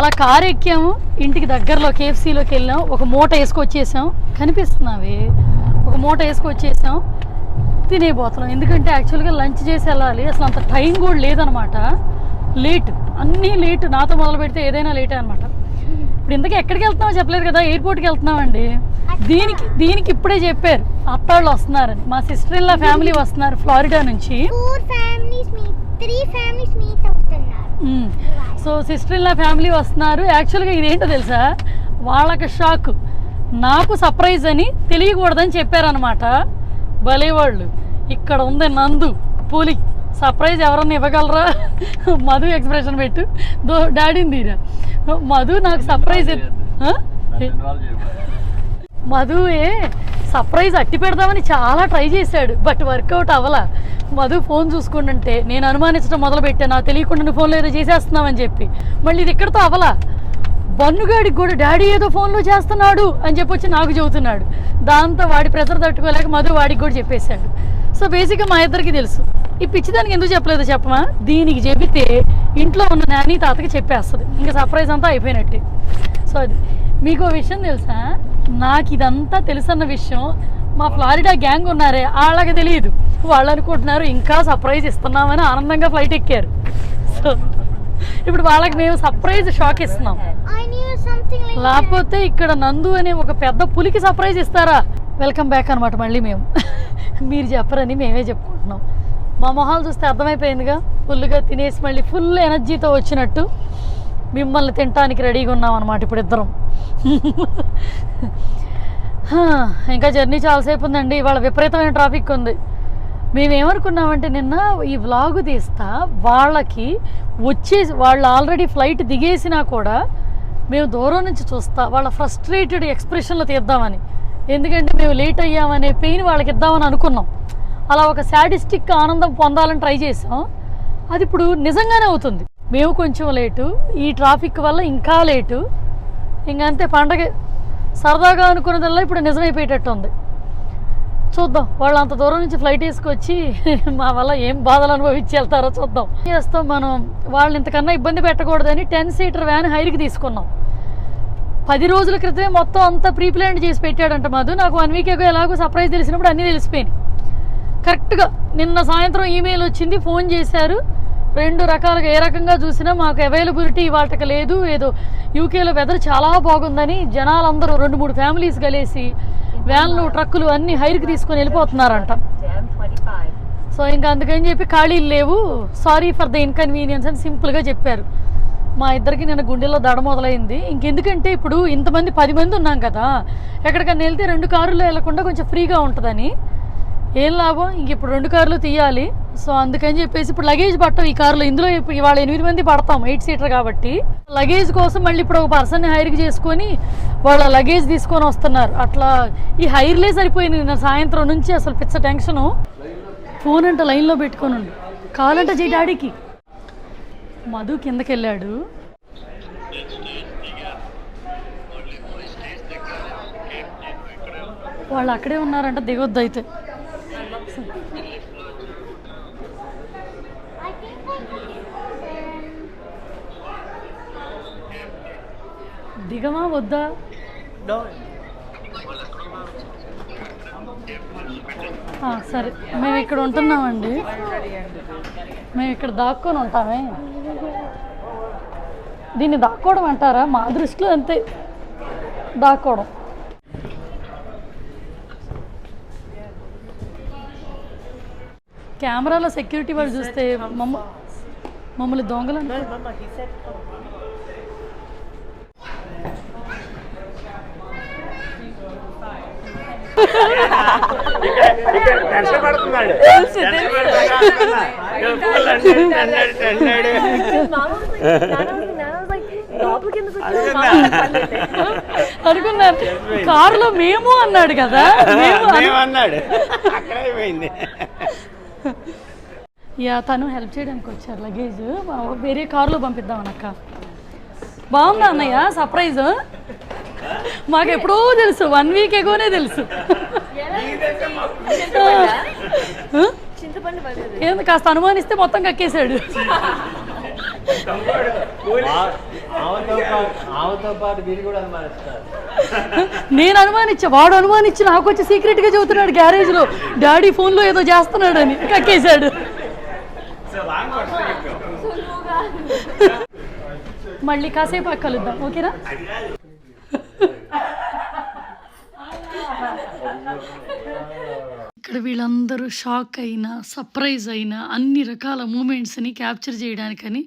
అలా కారు ఎక్కాము ఇంటికి దగ్గరలో కేఎఫ్సీలోకి వెళ్ళాం ఒక మూట వేసుకొచ్చేసాం. కనిపిస్తున్నావి? ఒక మూట వేసుకొచ్చేసాం. తినేపోతున్నాం ఎందుకంటే యాక్చువల్గా లంచ్ చేసి వెళ్ళాలి. అసలు అంత టైం కూడా లేదనమాట. లేట్. అన్నీ లేట్. నాతో మొదలు పెడితే ఏదైనా లేటే అనమాట. ఇప్పుడు ఇంతకీ ఎక్కడికి వెళ్తున్నామో చెప్పలేదు కదా. ఎయిర్పోర్ట్కి వెళ్తున్నామండి. దీనికి దీనికి ఇప్పుడే చెప్పారు. అత్తాళ్ళు వస్తున్నారని. మా సిస్టర్ ఇన్ ఫ్యామిలీ వస్తున్నారు ఫ్లారిడా నుంచి. So sister in law family వస్తున్నారు. యాక్చువల్గా ఇదేంటో తెలుసా? వాళ్ళకి షాక్ నాకు సర్ప్రైజ్ అని తెలియకూడదని చెప్పారనమాట భలే వాళ్ళు. ఇక్కడ ఉంది నందు పులి. సర్ప్రైజ్ ఎవరన్నా ఇవ్వగలరా? మధు ఎక్స్ప్రెషన్ పెట్టు. దో డాడీని తీరా. మధు నాకు సర్ప్రైజ్ మధువే సర్ప్రైజ్ అట్టి పెడదామని చాలా ట్రై చేశాడు బట్ వర్కౌట్ అవ్వలా. మధు ఫోన్ చూసుకుంటుంటే నేను అనుమానించడం మొదలుపెట్టాను నాకు తెలియకుండా నువ్వు ఫోన్లో ఏదో చేసేస్తున్నావని చెప్పి. మళ్ళీ ఇది ఇక్కడితో అవ్వలా. బన్నుగాడికి కూడా డాడీ ఏదో ఫోన్లో చేస్తున్నాడు అని చెప్పి వచ్చి నాకు చెబుతున్నాడు. దాంతో వాడి ప్రెజర్ తట్టుకోలేక మధు వాడికి కూడా చెప్పేశాడు. సో బేసిక్గా మా ఇద్దరికి తెలుసు. ఈ పిచ్చిదానికి ఎందుకు చెప్పలేదు చెప్పమా? దీనికి చెబితే ఇంట్లో ఉన్న నాని తాతకి చెప్పేస్తుంది. ఇంకా సర్ప్రైజ్ అంతా అయిపోయినట్టే. సో అది. మీకు విషయం తెలుసా? నాకు ఇదంతా తెలుసన్న విషయం మా ఫ్లారిడా గ్యాంగ్ ఉన్నారే వాళ్ళకి తెలియదు. వాళ్ళు అనుకుంటున్నారు ఇంకా సర్ప్రైజ్ ఇస్తున్నామని ఆనందంగా ఫ్లైట్ ఎక్కారు. సో ఇప్పుడు వాళ్ళకి మేము సర్ప్రైజ్ షాక్ ఇస్తున్నాం. లేకపోతే ఇక్కడ నందు అనే ఒక పెద్ద పులికి సర్ప్రైజ్ ఇస్తారా? వెల్కమ్ బ్యాక్ అనమాట మళ్ళీ మేము. మీరు చెప్పరని మేమే చెప్పుకుంటున్నాం. మా మొహాలు చూస్తే అర్థమైపోయిందిగా. ఫుల్గా తినేసి మళ్ళీ ఫుల్ ఎనర్జీతో వచ్చినట్టు మిమ్మల్ని తినటానికి రెడీగా ఉన్నాం అనమాట ఇప్పుడు ఇద్దరం. ఇంకా జర్నీ చాలాసేపు ఉందండి. ఇవాళ విపరీతమైన ట్రాఫిక్ ఉంది. మేము ఏమనుకున్నామంటే నిన్న ఈ వ్లాగ్ తీస్తా వాళ్ళకి వచ్చేసి వాళ్ళు ఆల్రెడీ ఫ్లైట్ దిగేసినా కూడా మేము దూరం నుంచి చూస్తా. వాళ్ళ ఫ్రస్ట్రేటెడ్ ఎక్స్ప్రెషన్లు తీద్దామని. ఎందుకంటే మేము లేట్ అయ్యామనే పెయిన్ వాళ్ళకి ఇద్దామని అనుకున్నాం. అలా ఒక శాడిస్టిక్ ఆనందం పొందాలని ట్రై చేసాం. అది ఇప్పుడు నిజంగానే అవుతుంది. మేము కొంచెం లేటు ఈ ట్రాఫిక్ వల్ల ఇంకా లేటు ఇంకంతే పండగ సరదాగా అనుకున్నదల్లా ఇప్పుడు నిజమైపోయేటట్టు ఉంది చూద్దాం వాళ్ళు అంత దూరం నుంచి ఫ్లైట్ వేసుకొచ్చి మా వల్ల ఏం బాధలు అనుభవించి వెళ్తారో చూద్దాం. చేస్తాం మనం వాళ్ళని ఇంతకన్నా ఇబ్బంది పెట్టకూడదని టెన్ సీటర్ వ్యాన్ హైర్కి తీసుకున్నాం. పది రోజుల క్రితమే మొత్తం అంతా ప్రీ చేసి పెట్టాడంట మాధు. నాకు వన్ వీక్ ఎగో ఎలాగో సర్ప్రైజ్ తెలిసినప్పుడు అన్నీ తెలిసిపోయినాయి. కరెక్ట్గా నిన్న సాయంత్రం ఈమెయిల్ వచ్చింది ఫోన్ చేశారు. రెండు రకాలుగా ఏ రకంగా చూసినా మాకు అవైలబిలిటీ వాటికి లేదు. ఏదో యూకేలో వెదర్ చాలా బాగుందని జనాలందరూ రెండు మూడు ఫ్యామిలీస్ కలిసి వ్యాన్లు ట్రక్కులు అన్ని హైర్కి తీసుకొని వెళ్ళిపోతున్నారంట. సో ఇంకా అందుకని చెప్పి ఖాళీలు లేవు. సారీ ఫర్ ద ఇన్కన్వీనియన్స్ అని సింపుల్గా చెప్పారు. మా ఇద్దరికి నిన్న గుండెల్లో దడ మొదలైంది. ఇంకెందుకంటే ఇప్పుడు ఇంతమంది పది మంది ఉన్నాం కదా. ఎక్కడికన్నా వెళ్తే రెండు కారుల్లో వెళ్ళకుండా కొంచెం ఫ్రీగా ఉంటుందని. ఏం లాభం? ఇంక ఇప్పుడు రెండు కార్లు తీయాలి. సో అందుకని చెప్పేసి ఇప్పుడు లగేజ్ పట్టం ఈ కారులో. ఇందులో ఇవాళ ఎనిమిది మంది పడతాం ఎయిట్ సీటర్ కాబట్టి. లగేజ్ కోసం మళ్ళీ ఇప్పుడు ఒక పర్సన్ని హైర్కి చేసుకొని వాళ్ళ లగేజ్ తీసుకొని వస్తున్నారు. అట్లా ఈ హైర్లే సరిపోయింది. నిన్న సాయంత్రం నుంచి అసలు పిచ్చ టెన్షను ఫోన్ అంట లైన్లో పెట్టుకొని ఉండు. కావాలంట జీ డాడీకి మధు కిందకి వెళ్ళాడు వాళ్ళు అక్కడే ఉన్నారంట దిగొద్దు అయితే. దిగమా వద్దా? సరే. మేము ఇక్కడ ఉంటున్నామండి. మేము ఇక్కడ దాక్కొని ఉంటామే. దీన్ని దాక్కోవడం అంటారా? మా దృష్టిలో అంతే. దాక్కోవడం. కెమెరాలో సెక్యూరిటీ వాళ్ళు చూస్తే మమ్మ మమ్మల్ని దొంగలు అనుకున్నారు కారులో మేము అన్నాడు కదా మేము అను- యా తను హెల్ప్ చేయడానికి వచ్చారు లగేజ్. వేరే కారులో పంపిద్దాం అనక్క బాగుందా అన్నయ్య? సర్ప్రైజ్ మాకు ఎప్పుడో తెలుసు వన్ వీక్ ఎగోనే తెలుసు? ఏంది కాస్త అనుమానిస్తే మొత్తం కక్కేశాడు. నేను అనుమానించా వాడు అనుమానించి నాకు వచ్చి సీక్రెట్గా చెబుతున్నాడు గ్యారేజ్లో డాడీ ఫోన్లో ఏదో చేస్తున్నాడని కక్కేశాడు. మళ్ళీ కాసేపు కలుద్దాం ఓకేనా? ఇక్కడ వీళ్ళందరూ షాక్ అయినా సర్ప్రైజ్ అయినా అన్ని రకాల మూమెంట్స్ని క్యాప్చర్ చేయడానికని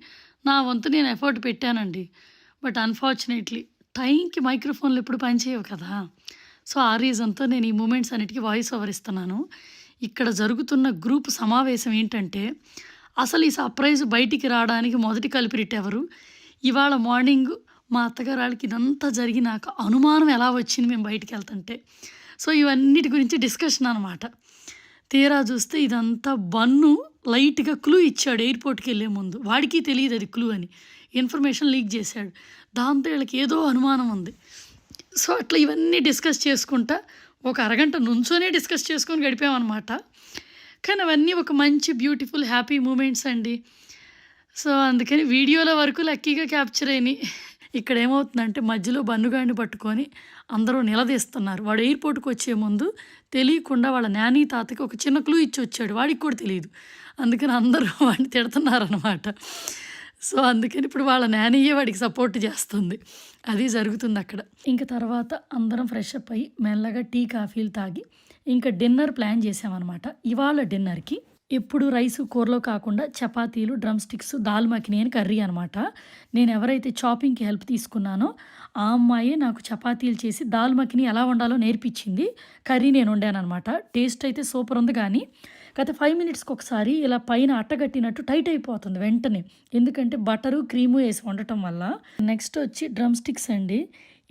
నా వంతు నేను ఎఫర్ట్ పెట్టానండి. బట్ అన్ఫార్చునేట్లీ టైంకి మైక్రోఫోన్లు ఎప్పుడు పనిచేయవు కదా. సో ఆ రీజన్తో నేను ఈ మూమెంట్స్ అన్నిటికీ వాయిస్ ఓవర్ ఇస్తున్నాను. ఇక్కడ జరుగుతున్న గ్రూప్ సమావేశం ఏంటంటే అసలు ఈ సర్ప్రైజ్ బయటికి రావడానికి మొదటి కలిపిరిట్ ఎవరు? ఇవాళ మార్నింగ్ మా అత్తగారు వాళ్ళకి ఇదంతా జరిగినాక అనుమానం ఎలా వచ్చింది మేము బయటికి వెళ్తుంటే. సో ఇవన్నిటి గురించి డిస్కషన్ అనమాట తీరా చూస్తే ఇదంతా బన్ను లైట్గా క్లూ ఇచ్చాడు ఎయిర్పోర్ట్కి వెళ్ళే ముందు. వాడికి తెలియదు అది క్లూ అని. ఇన్ఫర్మేషన్ లీక్ చేశాడు. దాంతో వీళ్ళకి ఏదో అనుమానం ఉంది. సో అట్లా ఇవన్నీ డిస్కస్ చేసుకుంటా ఒక అరగంట నుంచోనే డిస్కస్ చేసుకొని గడిపామన్నమాట. కానీ అవన్నీ ఒక మంచి బ్యూటిఫుల్ హ్యాపీ మూమెంట్స్ అండి. సో అందుకని వీడియోల వరకు లక్కీగా క్యాప్చర్ అయినాయి. ఇక్కడ ఏమవుతుందంటే మధ్యలో బన్నుగాడిని పట్టుకొని అందరూ నిలదీస్తున్నారు. వాడు ఎయిర్పోర్ట్కి వచ్చే ముందు తెలియకుండా వాళ్ళ నాని తాతకి ఒక చిన్న క్లూ ఇచ్చి వచ్చాడు. వాడికి కూడా తెలియదు అందుకని అందరూ వాడిని తిడుతున్నారనమాట సో అందుకని ఇప్పుడు వాళ్ళ నానయ్యే వాడికి సపోర్ట్ చేస్తుంది. అది జరుగుతుంది అక్కడ. ఇంకా తర్వాత అందరం ఫ్రెష్ అప్ అయ్యి మెల్లగా టీ కాఫీలు తాగి ఇంకా డిన్నర్ ప్లాన్ చేసామన్నమాట. ఇవాళ డిన్నర్కి ఎప్పుడు రైస్ కూరలో కాకుండా చపాతీలు డ్రమ్ స్టిక్స్ దాల్ మఖిని అని కర్రీ అనమాట నేను ఎవరైతే చాపింగ్కి హెల్ప్ తీసుకున్నానో ఆ అమ్మాయే నాకు చపాతీలు చేసి దాల్ మకిని ఎలా వండాలో నేర్పించింది. కర్రీ నేను వండాను అనమాట టేస్ట్ అయితే సూపర్ ఉంది కానీ గత ఫైవ్ మినిట్స్కి ఒకసారి ఇలా పైన అట్టగట్టినట్టు టైట్ అయిపోతుంది వెంటనే. ఎందుకంటే బటరు క్రీము వేసి వండటం వల్ల. నెక్స్ట్ వచ్చి డ్రమ్ స్టిక్స్ అండి.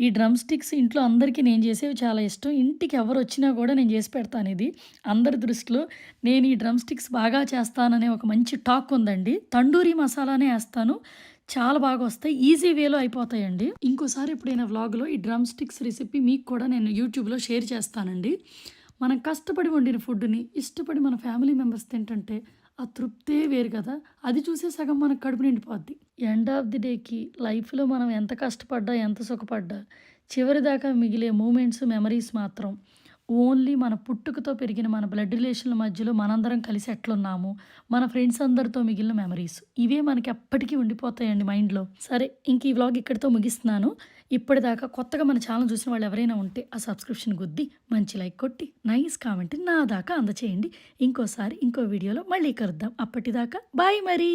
ఈ డ్రమ్ స్టిక్స్ ఇంట్లో అందరికీ నేను చేసేవి చాలా ఇష్టం. ఇంటికి ఎవరు వచ్చినా కూడా నేను చేసి పెడతాను ఇది. అందరి దృష్టిలో నేను ఈ డ్రమ్ స్టిక్స్ బాగా చేస్తాననే ఒక మంచి టాక్ ఉందండి. తండూరి మసాలానే వేస్తాను. చాలా బాగా వస్తాయి. ఈజీ వేలో అయిపోతాయండి. ఇంకోసారి ఎప్పుడైనా వ్లాగ్లో ఈ డ్రమ్ స్టిక్స్ రెసిపీ మీకు కూడా నేను యూట్యూబ్లో షేర్ చేస్తానండి. మనం కష్టపడి వండిన ఫుడ్ని ఇష్టపడి మన ఫ్యామిలీ మెంబర్స్ తింటుంటే ఆ తృప్తే వేరు కదా. అది చూసే సగం మనకు కడుపు నిండిపోద్ది. ఎండ్ ఆఫ్ ది డేకి లైఫ్లో మనం ఎంత కష్టపడ్డా ఎంత సుఖపడ్డా చివరిదాకా మిగిలే మూమెంట్స్ మెమరీస్ మాత్రం ఓన్లీ మన పుట్టుకతో పెరిగిన మన బ్లడ్ రిలేషన్ల మధ్యలో మనందరం కలిసి ఎట్లున్నాము? మన ఫ్రెండ్స్ అందరితో మిగిలిన మెమరీస్ ఇవే మనకి ఎప్పటికీ ఉండిపోతాయండి మైండ్లో సరే ఇంక ఈ వ్లాగ్ ఇక్కడితో ముగిస్తున్నాను. ఇప్పటిదాకా కొత్తగా మన ఛానల్ చూసిన వాళ్ళు ఎవరైనా ఉంటే ఆ సబ్స్క్రిప్షన్ గుద్ది మంచి లైక్ కొట్టి నైస్ కామెంట్ నా దాకా అందచేయండి. ఇంకోసారి ఇంకో వీడియోలో మళ్ళీ కలుద్దాం. అప్పటిదాకా బాయ్ మరి.